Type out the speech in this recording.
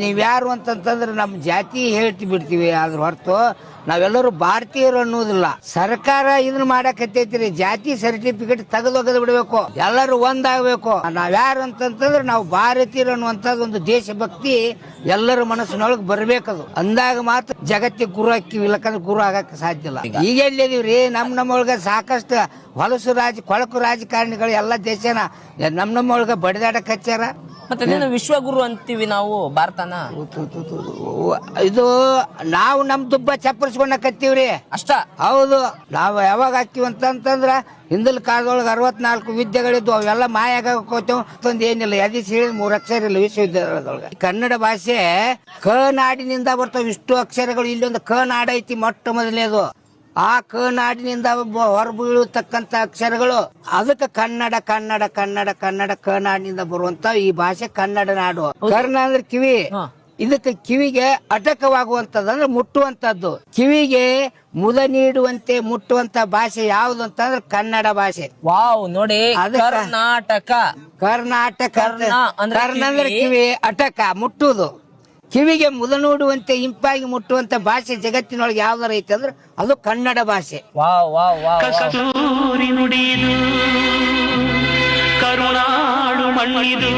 ನೀವ್ಯಾರು ಅಂತಂತಂದ್ರೆ ನಮ್ಮ ಜಾತಿ ಹೇಳ್ತಿ ಬಿಡ್ತೀವಿ ಅದ್ರ ಹೊರತು ನಾವೆಲ್ಲರೂ ಭಾರತೀಯರು ಅನ್ನೋದಿಲ್ಲ ಸರ್ಕಾರ ಇದನ್ನ ಮಾಡಕತ್ತೈತ್ರಿ, ಜಾತಿ ಸರ್ಟಿಫಿಕೇಟ್ ತೆಗೆದೊಗದ್ ಬಿಡ್ಬೇಕು, ಎಲ್ಲರೂ ಒಂದಾಗಬೇಕು. ನಾವ್ಯಾರು ಅಂತಂತಂದ್ರೆ ನಾವು ಭಾರತೀಯರು ಅನ್ನುವಂಥದ್ದು ಒಂದು ದೇಶಭಕ್ತಿ ಎಲ್ಲರ ಮನಸ್ಸಿನೊಳಗೆ ಬರ್ಬೇಕದು. ಅಂದಾಗ ಮಾತ್ರ ಜಗತ್ತಿಗೆ ಗುರು ಹಾಕಿವಿ, ಇಲ್ಲಕಂದ್ರೆ ಗುರು ಆಗಕ್ಕೆ ಸಾಧ್ಯ ಇಲ್ಲ. ಈಗ ಎಲ್ಲಿದೀವ್ರಿ ನಮ್ ನಮ್ಮೊಳಗೆ ಸಾಕಷ್ಟು ಹೊಲಸು ರಾಜ, ಕೊಳಕು ರಾಜಕಾರಣಿಗಳು ಎಲ್ಲ ದೇಶನ, ನಮ್ ನಮ್ಮೊಳಗೆ ಬಡಿದಾಡಕ್ ಹಚ್ಚಾರ ಮತ್ತೆ ನೀನು ವಿಶ್ವಗುರು ಅಂತೀವಿ ನಾವು ಭಾರತನ? ಇದು ನಾವು ನಮ್ ದುಬ್ಬ ಚಪ್ಪರಿಸ್ಕೊಂಡಕತ್ತೀವ್ರಿ. ಅಷ್ಟ? ಹೌದು ನಾವು ಯಾವಾಗ ಹಾಕ್ತಿವಿ ಅಂತಂದ್ರ ಹಿಂದಲ್ ಕಾಲದೊಳಗೆ ಅರವತ್ನಾಲ್ಕು ವಿದ್ಯೆಗಳಿದ್ವು ಅವೆಲ್ಲ ಮಾಯಾಗೋತೇವ್ ಅಂತಂದ್ ಏನಿಲ್ಲ ಎದಿ ಹೇಳಿದ ಮೂರು ಅಕ್ಷರ ಇಲ್ಲ ವಿಶ್ವವಿದ್ಯಾಲಯದೊಳಗೆ. ಕನ್ನಡ ಭಾಷೆ ಕ ನಾಡಿನಿಂದ ಬರ್ತಾವ ಇಷ್ಟು ಅಕ್ಷರಗಳು ಇಲ್ಲೊಂದು ಕ ನಾಡ ಐತಿ ಮೊಟ್ಟ ಮೊದಲನೇದು. ಆ ಕ ನಾಡಿನಿಂದ ಹೊರಬೀಳತಕ್ಕಂತ ಅಕ್ಷರಗಳು ಅದಕ್ಕೆ ಕನ್ನಡ ಕನ್ನಡ ಕನ್ನಡ ಕನ್ನಡ ಕ ನಾಡಿನಿಂದ ಬರುವಂತ ಈ ಭಾಷೆ ಕನ್ನಡ ನಾಡು. ಕರ್ಣ ಅಂದ್ರೆ ಕಿವಿ. ಇದಕ್ಕೆ ಕಿವಿಗೆ ಅಟಕವಾಗುವಂತದ್ದು ಅಂದ್ರೆ ಮುಟ್ಟುವಂತದ್ದು ಕಿವಿಗೆ ಮುದ ನೀಡುವಂತೆ ಮುಟ್ಟುವಂತ ಭಾಷೆ ಯಾವುದು ಅಂತಂದ್ರೆ ಕನ್ನಡ ಭಾಷೆ. ವಾವ್ ನೋಡಿ ಕರ್ನಾಟಕ. ಕರ್ನಾಟಕ ಕರ್ಣ ಅಂದ್ರೆ ಕಿವಿ. ಕಿವಿ ಅಟಕ ಮುಟ್ಟುವುದು. ಕಿವಿಗೆ ಮುದ ನೋಡುವಂತೆ ಇಂಪಾಗಿ ಮುಟ್ಟುವಂತ ಭಾಷೆ ಜಗತ್ತಿನೊಳಗೆ ಯಾವ್ದಾರ ಐತೆ ಅಂದ್ರೆ ಅದು ಕನ್ನಡ ಭಾಷೆ. ಕಸ್ತೂರಿ ನುಡಿದು ಕರುಣಾಡು ಮಣ್ಣಿದು